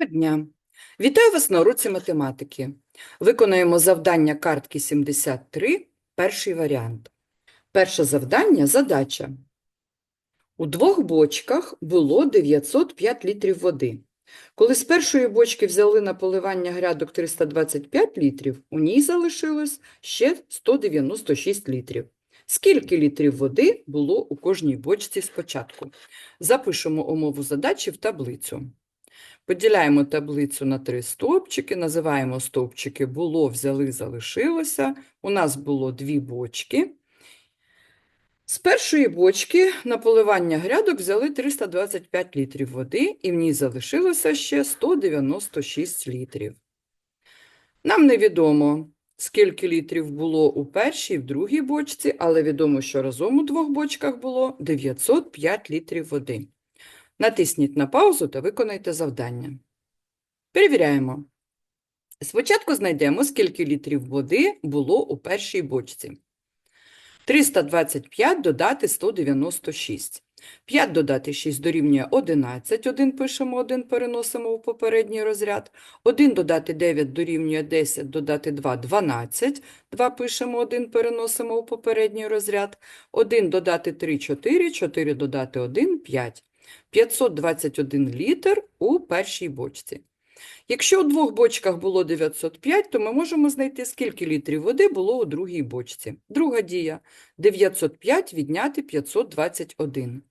Доброго дня! Вітаю вас на уроці математики. Виконаємо завдання картки 73, перший варіант. Перше завдання – задача. У двох бочках було 905 літрів води. Коли з першої бочки взяли на поливання грядок 325 літрів, у ній залишилось ще 196 літрів. Скільки літрів води було у кожній бочці спочатку? Запишемо умову задачі в таблицю. Поділяємо таблицю на три стовпчики, називаємо стовпчики було, взяли, залишилося. У нас було дві бочки. З першої бочки на поливання грядок взяли 325 літрів води, і в ній залишилося ще 196 літрів. Нам невідомо, скільки літрів було у першій, і в другій бочці, але відомо, що разом у двох бочках було 905 літрів води. Натисніть на паузу та виконайте завдання. Перевіряємо. Спочатку знайдемо, скільки літрів води було у першій бочці. 325 додати 196. 5 додати 6 дорівнює 11. 1 пишемо, 1 переносимо у попередній розряд. 1 додати 9 дорівнює 10, додати 2 – 12. 2 пишемо, 1 переносимо у попередній розряд. 1 додати 3 – 4, 4 додати 1 – 5. 521 літр у першій бочці. Якщо у двох бочках було 905, то ми можемо знайти, скільки літрів води було у другій бочці. Друга дія. 905 відняти 521.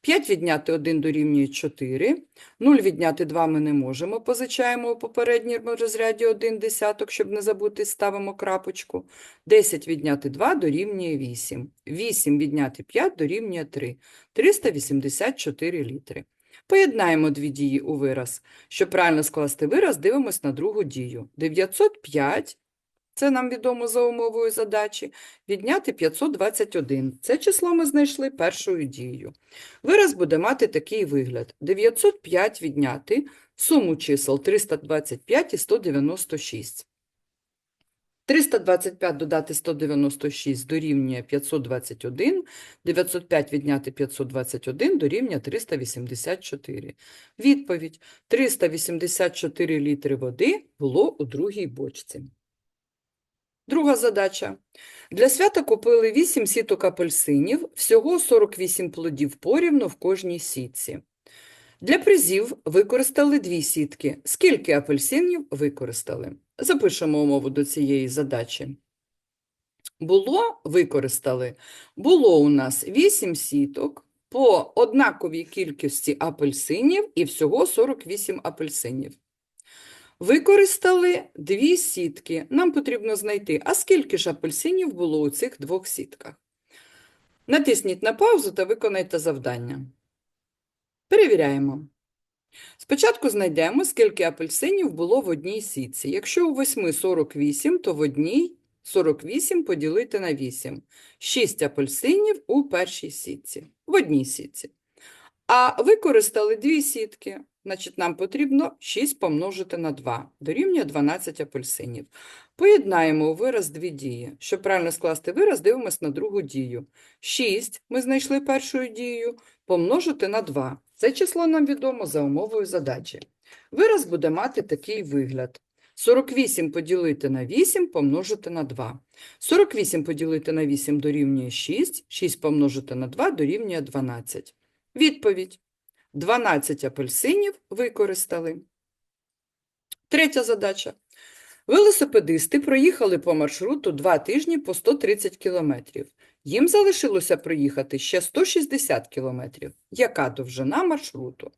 5 відняти 1 дорівнює 4. 0 відняти 2 ми не можемо. Позичаємо у попередньому розряді 1 десяток, щоб не забути, ставимо крапочку. 10 відняти 2 дорівнює 8. 8 відняти 5 дорівнює 3. 384 літри. Поєднаємо дві дії у вираз. Щоб правильно скласти вираз, дивимось на другу дію. 905, це нам відомо за умовою задачі, відняти 521. Це число ми знайшли першою дією. Вираз буде мати такий вигляд. 905 відняти суму чисел 325 і 196. 325 додати 196 дорівнює 521, 905 відняти 521 дорівнює 384. Відповідь. 384 літри води було у другій бочці. Друга задача. Для свята купили 8 сіток апельсинів, всього 48 плодів порівну в кожній сітці. Для призів використали дві сітки. Скільки апельсинів використали? Запишемо умову до цієї задачі. Було, використали. Було у нас 8 сіток по однаковій кількості апельсинів і всього 48 апельсинів. Використали дві сітки. Нам потрібно знайти, а скільки ж апельсинів було у цих двох сітках. Натисніть на паузу та виконайте завдання. Перевіряємо. Спочатку знайдемо, скільки апельсинів було в одній сітці. Якщо у 8 48, то в одній 48 поділити на 8. 6 апельсинів у першій сітці, в одній сітці. А використали дві сітки. Значить, нам потрібно 6 помножити на 2, дорівнює 12 апельсинів. Поєднаємо у вираз дві дії. Щоб правильно скласти вираз, дивимося на другу дію. 6 ми знайшли першою дією, помножити на 2. Це число нам відомо за умовою задачі. Вираз буде мати такий вигляд. 48 поділити на 8 помножити на 2. 48 поділити на 8 дорівнює 6, 6 помножити на 2 дорівнює 12. Відповідь. 12 апельсинів використали. Третя задача. Велосипедисти проїхали по маршруту 2 тижні по 130 кілометрів. Їм залишилося проїхати ще 160 кілометрів. Яка довжина маршруту?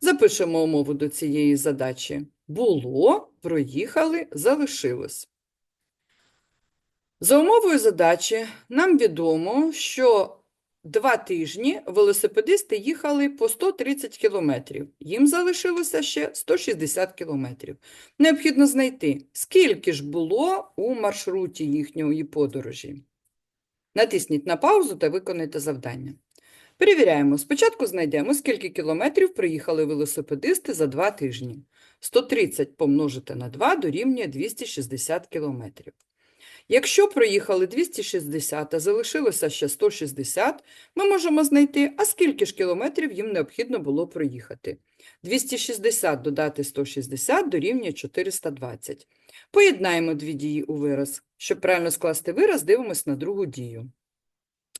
Запишемо умову до цієї задачі. Було, проїхали, залишилось. За умовою задачі нам відомо, що Два тижні велосипедисти їхали по 130 кілометрів. Їм залишилося ще 160 кілометрів. Необхідно знайти, скільки ж було у маршруті їхньої подорожі. Натисніть на паузу та виконайте завдання. Перевіряємо. Спочатку знайдемо, скільки кілометрів приїхали велосипедисти за два тижні. 130 помножити на 2 дорівнює 260 кілометрів. Якщо проїхали 260, а залишилося ще 160, ми можемо знайти, а скільки ж кілометрів їм необхідно було проїхати. 260 додати 160 дорівнює 420. Поєднаємо дві дії у вираз. Щоб правильно скласти вираз, дивимось на другу дію.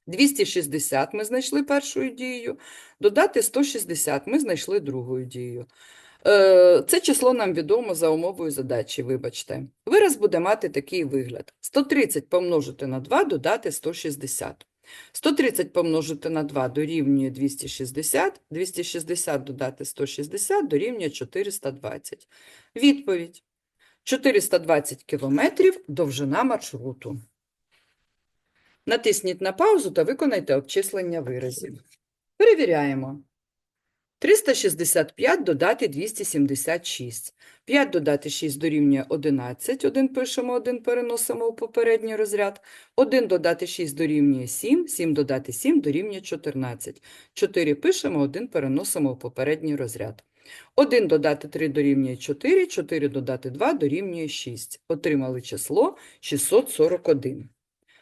260 ми знайшли першою дією, додати 160 ми знайшли другою дією. Е, Це число нам відомо за умовою задачі, вибачте. Вираз буде мати такий вигляд. 130 помножити на 2 додати 160. 130 помножити на 2 дорівнює 260, 260 додати 160 дорівнює 420. Відповідь. 420 кілометрів довжина маршруту. Натисніть на паузу та виконайте обчислення виразів. Перевіряємо. 365 додати 276. 5 додати 6 дорівнює 11. 1 пишемо, 1 переносимо у попередній розряд. 1 додати 6 дорівнює 7. 7 додати 7 дорівнює 14. 4 пишемо, 1 переносимо у попередній розряд. 1 додати 3 дорівнює 4. 4 додати 2 дорівнює 6. Отримали число 641.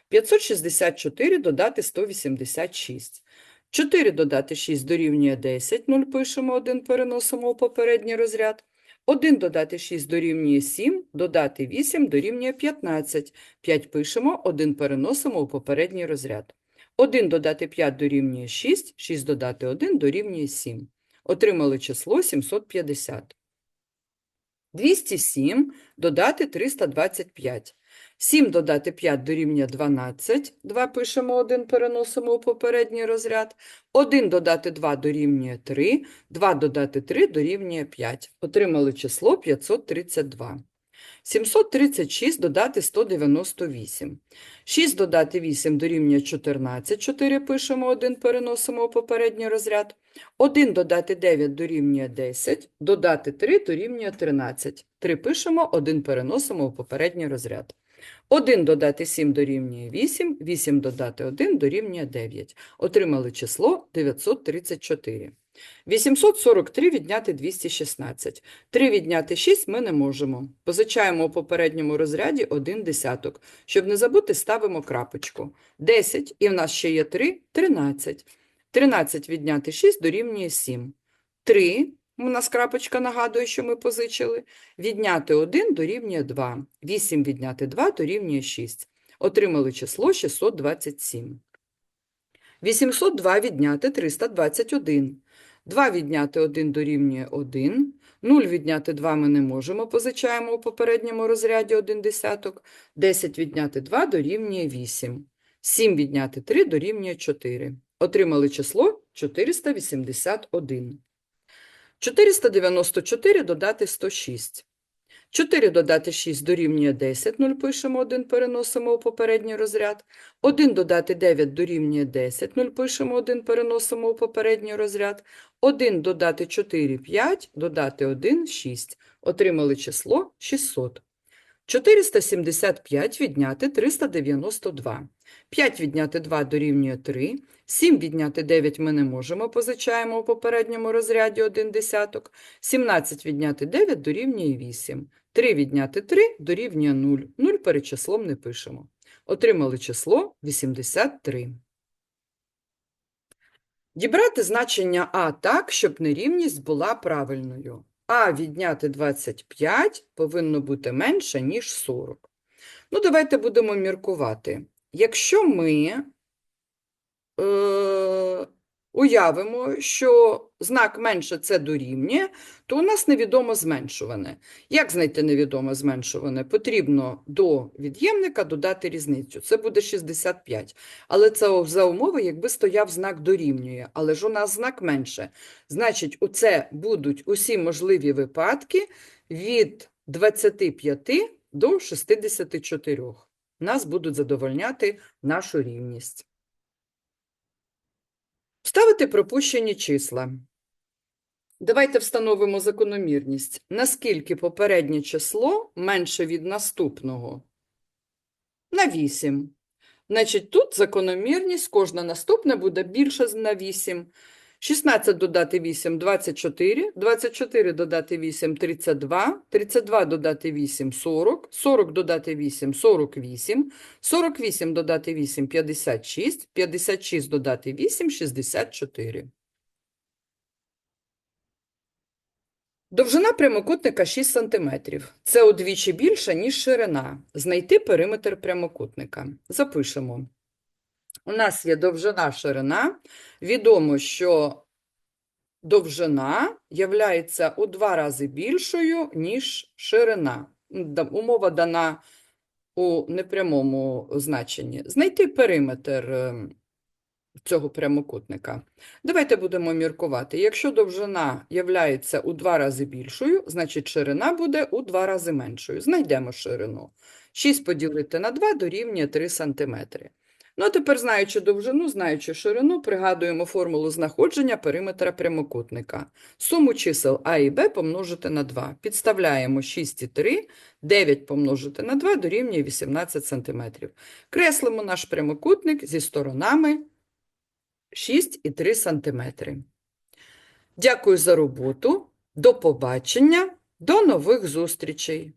564 додати 186. 4 додати 6 дорівнює 10, 0 пишемо, 1 переносимо у попередній розряд. 1 додати 6 дорівнює 7, додати 8 дорівнює 15. 5 пишемо, 1 переносимо у попередній розряд. 1 додати 5 дорівнює 6, 6 додати 1 дорівнює 7. Отримали число 750. 207 додати 325. 7 додати 5 дорівнює 12. 2 пишемо 1, переносимо у попередній розряд. 1 додати 2 дорівнює 3. 2 додати 3 дорівнює 5. Отримали число 532. 736 додати 198. 6 додати 8 дорівнює 14. 4 пишемо 1, переносимо у попередній розряд. 1 додати 9 дорівнює 10. Додати 3 дорівнює 13. 3 пишемо, 1 переносимо у попередній розряд. 1 додати 7 дорівнює 8, 8 додати 1 дорівнює 9. Отримали число 934. 843 відняти 216. 3 відняти 6 ми не можемо. Позичаємо у попередньому розряді 1 десяток. Щоб не забути, ставимо крапочку. 10, і в нас ще є 3 – 13. 13 відняти 6 дорівнює 7. 3 у нас крапочка нагадує, що ми позичили. Відняти 1 дорівнює 2. 8 відняти 2 дорівнює 6. Отримали число 627. 802 відняти 321. 2 відняти 1 дорівнює 1. 0 відняти 2 ми не можемо, позичаємо у попередньому розряді 1 десяток. 10 відняти 2 дорівнює 8. 7 відняти 3 дорівнює 4. Отримали число 481. 494 додати 106. 4 додати 6 дорівнює 10, 0 пишемо 1, переносимо у попередній розряд. 1 додати 9 дорівнює 10, 0 пишемо 1, переносимо у попередній розряд. 1 додати 4, 5, додати 1, 6. Отримали число 600. 475 відняти 392. 5 відняти 2 дорівнює 3. 7 відняти 9 ми не можемо, позичаємо у попередньому розряді 1 десяток. 17 відняти 9 дорівнює 8. 3 відняти 3 дорівнює 0. 0 перед числом не пишемо. Отримали число 83. Дібрати значення А так, щоб нерівність була правильною. А відняти 25 повинно бути менше, ніж 40. Ну, давайте будемо міркувати. Якщо ми е, уявимо, що знак менше це дорівнює, то у нас невідомо зменшуване. Як знайти невідомо зменшуване? Потрібно до від'ємника додати різницю. Це буде 65. Але це за умови, якби стояв знак дорівнює. Але ж у нас знак менше. Значить, оце будуть усі можливі випадки від 25 до 64. Нас будуть задовольняти нашу рівність. Вставити пропущені числа. Давайте встановимо закономірність. Наскільки попереднє число менше від наступного? На 8. Значить, тут закономірність, кожна наступна буде більша на 8. 16 додати 8 – 24, 24 додати 8 – 32, 32 додати 8 – 40, 40 додати 8 – 48, 48 додати 8 – 56, 56 додати 8 – 64. Довжина прямокутника 6 см. Це удвічі більше, ніж ширина. Знайти периметр прямокутника. Запишемо. У нас є довжина, ширина. Відомо, що довжина являється у два рази більшою, ніж ширина. Умова дана у непрямому значенні. Знайти периметр ем, цього прямокутника. Давайте будемо міркувати. Якщо довжина являється у два рази більшою, значить ширина буде у два рази меншою. Знайдемо ширину. 6 поділити на 2 дорівнює 3 см. Ну, а тепер, знаючи довжину, знаючи ширину, пригадуємо формулу знаходження периметра прямокутника. Суму чисел А і Б помножити на 2. Підставляємо 6 і 3, 9 помножити на 2 дорівнює 18 см. Креслимо наш прямокутник зі сторонами 6 і 3 см. Дякую за роботу. До побачення. До нових зустрічей.